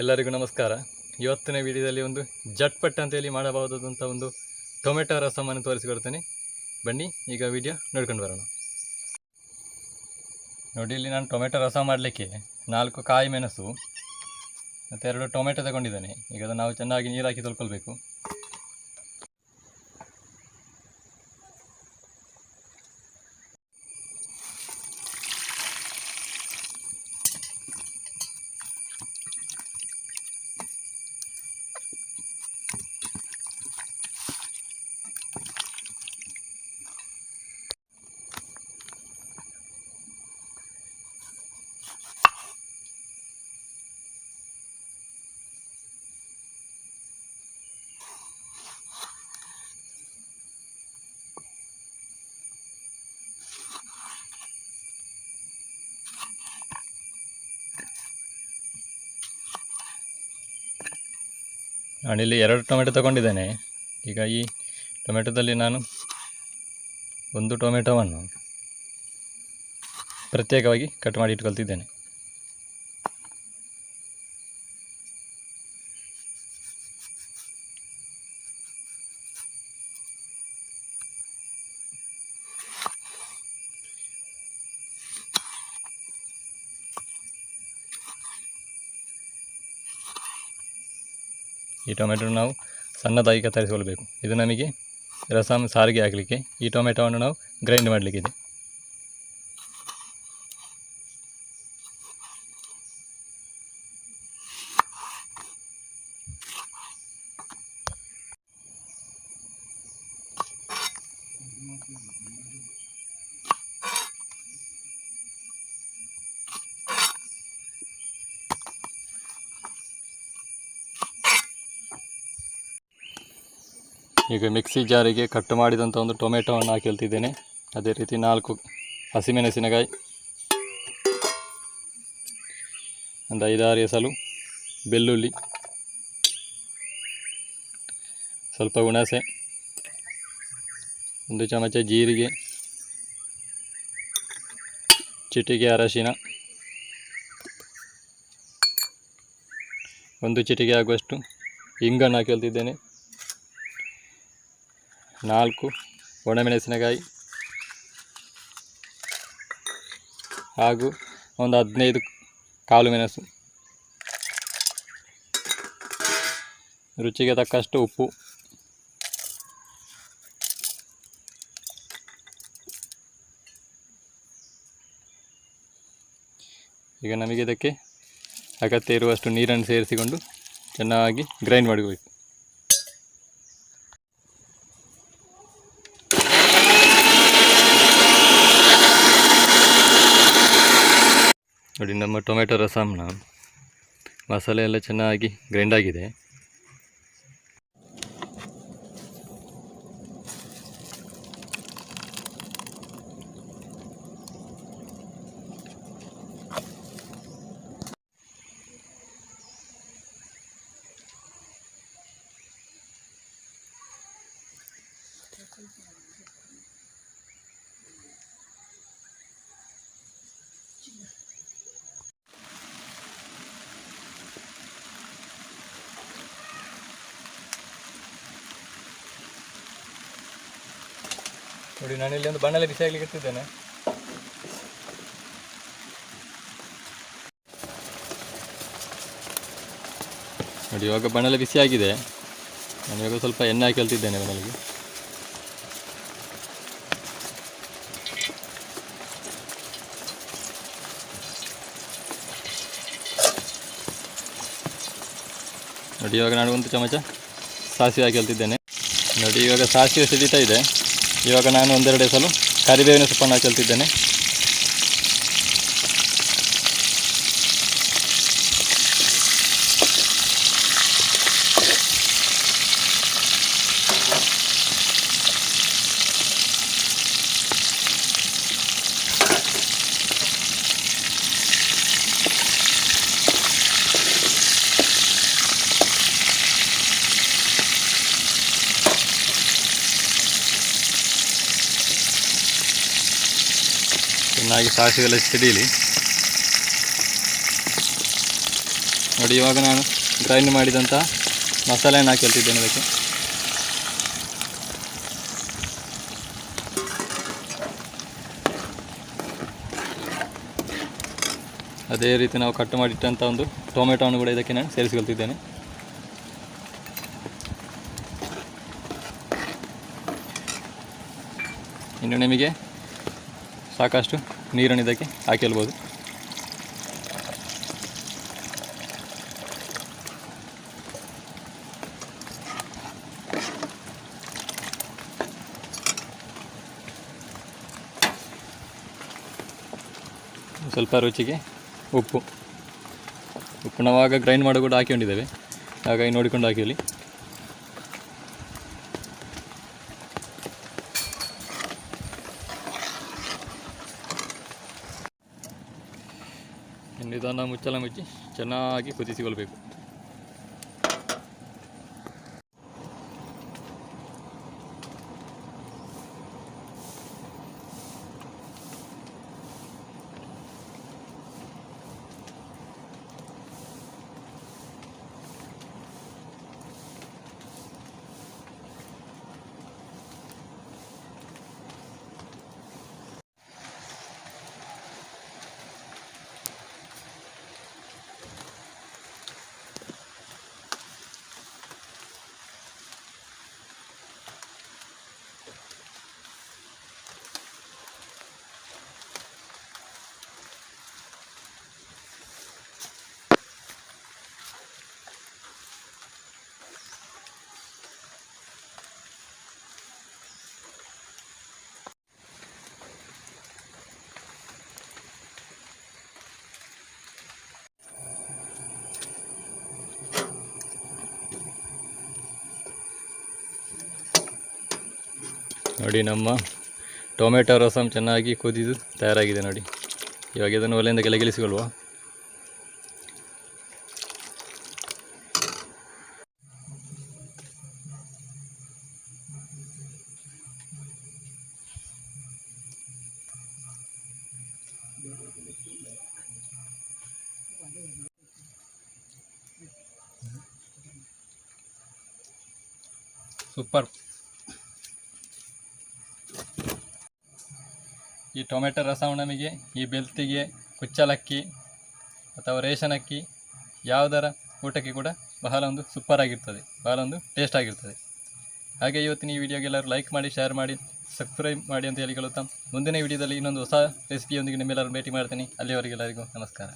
ಎಲ್ಲರಿಗೂ ನಮಸ್ಕಾರ. ಇವತ್ತಿನ ವಿಡಿಯೋದಲ್ಲಿ ಒಂದು ಜಟ್ಪಟ್ ಅಂತೇಳಿ ಮಾಡಬಹುದಾದಂಥ ಒಂದು ಟೊಮೆಟೊ ರಸಮನ್ನು ತೋರಿಸಿಕೊಡ್ತೇನೆ. ಬನ್ನಿ, ಈಗ ವಿಡಿಯೋ ನೋಡ್ಕೊಂಡು ಬರೋಣ. ನೋಡಿ, ಇಲ್ಲಿ ನಾನು ಟೊಮೆಟೊ ರಸ ಮಾಡಲಿಕ್ಕೆ ನಾಲ್ಕು ಕಾಯಿ ಮೆಣಸು, ಮತ್ತು ಎರಡು ಟೊಮೆಟೊ ತಗೊಂಡಿದ್ದೇನೆ. ಈಗ ಅದನ್ನು ನಾವು ಚೆನ್ನಾಗಿ ನೀರು ಹಾಕಿ ತೊಳ್ಕೊಳ್ಬೇಕು. ನಾನಿಲ್ಲಿ ಎರಡು ಟೊಮೆಟೊ ತಗೊಂಡಿದ್ದೇನೆ. ಈಗ ಈ ಟೊಮೆಟೊದಲ್ಲಿ ನಾನು ಒಂದು ಟೊಮೆಟೊವನ್ನು ಪ್ರತ್ಯೇಕವಾಗಿ ಕಟ್ ಮಾಡಿ ಇಟ್ಕೊಳ್ತಿದ್ದೇನೆ. ಈ ಟೊಮೆಟೊ ನಾವು ಸಣ್ಣದಾಗಿ ಕತ್ತರಿಸಿಕೊಳ್ಬೇಕು. ಇದು ನಮಗೆ ರಸಮ್ ಸಾರಿಗೆ ಹಾಕಲಿಕ್ಕೆ ಈ ಟೊಮೆಟೊವನ್ನು ನಾವು ಗ್ರೈಂಡ್ ಮಾಡಲಿಕ್ಕಿದೆ. ಈಗ ಮಿಕ್ಸಿ ಜಾರಿಗೆ ಕಟ್ ಮಾಡಿದಂಥ ಒಂದು ಟೊಮೆಟೊವನ್ನು ಹಾಕಿಲ್ತಿದ್ದೇನೆ ಅದೇ ರೀತಿ ನಾಲ್ಕು ಹಸಿಮೆಣಸಿನಕಾಯಿ, ಒಂದು ಐದಾರು ಎಸಲು ಬೆಳ್ಳುಳ್ಳಿ, ಸ್ವಲ್ಪ ಹುಣಸೆ, ಒಂದು ಚಮಚ ಜೀರಿಗೆ, ಚಿಟಿಕೆ ಅರಶಿನ, ಒಂದು ಚಿಟಿಕೆ ಆಗುವಷ್ಟು ಇಂಗನ್ನು ಹಾಕಿಳ್ತಿದ್ದೇನೆ ನಾಲ್ಕು. ಒಣಮೆಣಸಿನಕಾಯಿ ಹಾಗೂ ಒಂದು ಹದಿನೈದು ಕಾಲು ಮೆಣಸು. ರುಚಿಗೆ ತಕ್ಕಷ್ಟು ಉಪ್ಪು. ಈಗ ನಮಗೆ ಇದಕ್ಕೆ ಅಗತ್ಯ ಇರುವಷ್ಟು ನೀರನ್ನು ಸೇರಿಸಿಕೊಂಡು ಚೆನ್ನಾಗಿ ಗ್ರೈಂಡ್ ಮಾಡಬೇಕು ನೋಡಿ ನಮ್ಮ ಟೊಮೆಟೊ ರಸಮ್ನ ಮಸಾಲೆ ಎಲ್ಲ ಚೆನ್ನಾಗಿ ಗ್ರೈಂಡ್ ಆಗಿದೆ. ನೋಡಿ, ನಾನು ಇಲ್ಲಿ ಒಂದು ಬಣ್ಣಲೆ ಬಿಸಿ ಆಗ್ಲಿಕ್ಕೆ ಇಟ್ಟಿದ್ದೇನೆ. ನೋಡಿ, ಇವಾಗ ಬಣ್ಣಲೆ ಬಿಸಿ ಆಗಿದೆ. ನಾನು ಇವಾಗ ಸ್ವಲ್ಪ ಎಣ್ಣೆ ಹಾಕಿ ಹೇಳ್ತಿದ್ದೇನೆ ಬಣ್ಣಲಿಗೆ. ನೋಡಿ, ಇವಾಗ ನಾನು ಒಂದು ಚಮಚ ಸಾಸಿವೆ ಹಾಕಿ ಹೇಳ್ತಿದ್ದೇನೆ ನೋಡಿ, ಇವಾಗ ಸಾಸಿವೆ ಸಿಡಿತಾ ಇದೆ. ಇವಾಗ ನಾನು ಒಂದೆರಡು ಸಲ ಕರಿಬೇವಿನ ಸೊಪ್ಪನ್ನು ಹಾಕಲ್ತಿದ್ದೇನೆ ಚೆನ್ನಾಗಿ ಸಾಸಿವೆಲ್ಲ ಸಿಡೀಲಿ ನೋಡಿ, ಇವಾಗ ನಾನು ಗ್ರೈಂಡ್ ಮಾಡಿದಂಥ ಮಸಾಲೆಯನ್ನು ಹಾಕಿ ಹೇಳ್ತಿದ್ದೇನೆ ಅದಕ್ಕೆ. ಅದೇ ರೀತಿ ನಾವು ಕಟ್ ಮಾಡಿಟ್ಟಂಥ ಒಂದು ಟೊಮೆಟೊವನ್ನು ಕೂಡ ಇದಕ್ಕೆ ನಾನು ಸೇರಿಸಿಕೊಳ್ತಿದ್ದೇನೆ ಇನ್ನು ನಿಮಗೆ ಸಾಕಷ್ಟು ನೀರನ್ನು ಇದಕ್ಕೆ ಹಾಕಿಲ್ಬೋದು. ಸ್ವಲ್ಪ ರುಚಿಗೆ ಉಪ್ಪು. ಉಪ್ಪು ನಾವಾಗ ಗ್ರೈಂಡ್ ಮಾಡೋ ಕೂಡ ಹಾಕಿಕೊಂಡಿದ್ದೇವೆ. ಹಾಗಾಗಿ ನೋಡಿಕೊಂಡು ಹಾಕಿರಲಿ. ಮುಚ್ಚಲ ಮುಚ್ಚಿ ಚೆನ್ನಾಗಿ ಕುದಿಸಿಕೊಳ್ಬೇಕು. ನೋಡಿ ನಮ್ಮ ಟೊಮೆಟೊ ರಸಮ್ ಚೆನ್ನಾಗಿ ಕುದಿದು ತಯಾರಾಗಿದೆ ನೋಡಿ. ಇವಾಗ ಇದನ್ನು ಒಲೆಯಿಂದ ಕೆಳಗಿಳಿಸಿಕೊಳ್ಳುವ ಸೂಪರ್ ಈ ಟೊಮೆಟೊ ರಸ ನಮಗೆ ಈ ಬೆಲ್ತಿಗೆ, ಕುಚ್ಚಲಕ್ಕಿ ಅಥವಾ ರೇಷನ್ ಅಕ್ಕಿ ಯಾವುದರ ಊಟಕ್ಕೆ ಕೂಡ ಬಹಳ ಒಂದು ಸೂಪರ್ ಆಗಿರ್ತದೆ ಬಹಳ ಒಂದು ಟೇಸ್ಟ್ ಆಗಿರ್ತದೆ. ಹಾಗೆ ಇವತ್ತಿನ ಈ ವಿಡಿಯೋಗೆ ಎಲ್ಲರೂ ಲೈಕ್ ಮಾಡಿ ಶೇರ್ ಮಾಡಿ ಸಬ್ಸ್ಕ್ರೈಬ್ ಮಾಡಿ ಅಂತ ಹೇಳಿ ಹೇಳಿಕೊಳ್ಳುತ್ತಾ ಮುಂದಿನ ವಿಡಿಯೋದಲ್ಲಿ ಇನ್ನೊಂದು ಹೊಸ ರೆಸಿಪಿಯೊಂದಿಗೆ ನಿಮ್ಮೆಲ್ಲರೂ ಭೇಟಿ ಮಾಡ್ತೀನಿ. ಅಲ್ಲಿವರೆಗೆ ಎಲ್ಲರಿಗೂ ನಮಸ್ಕಾರ.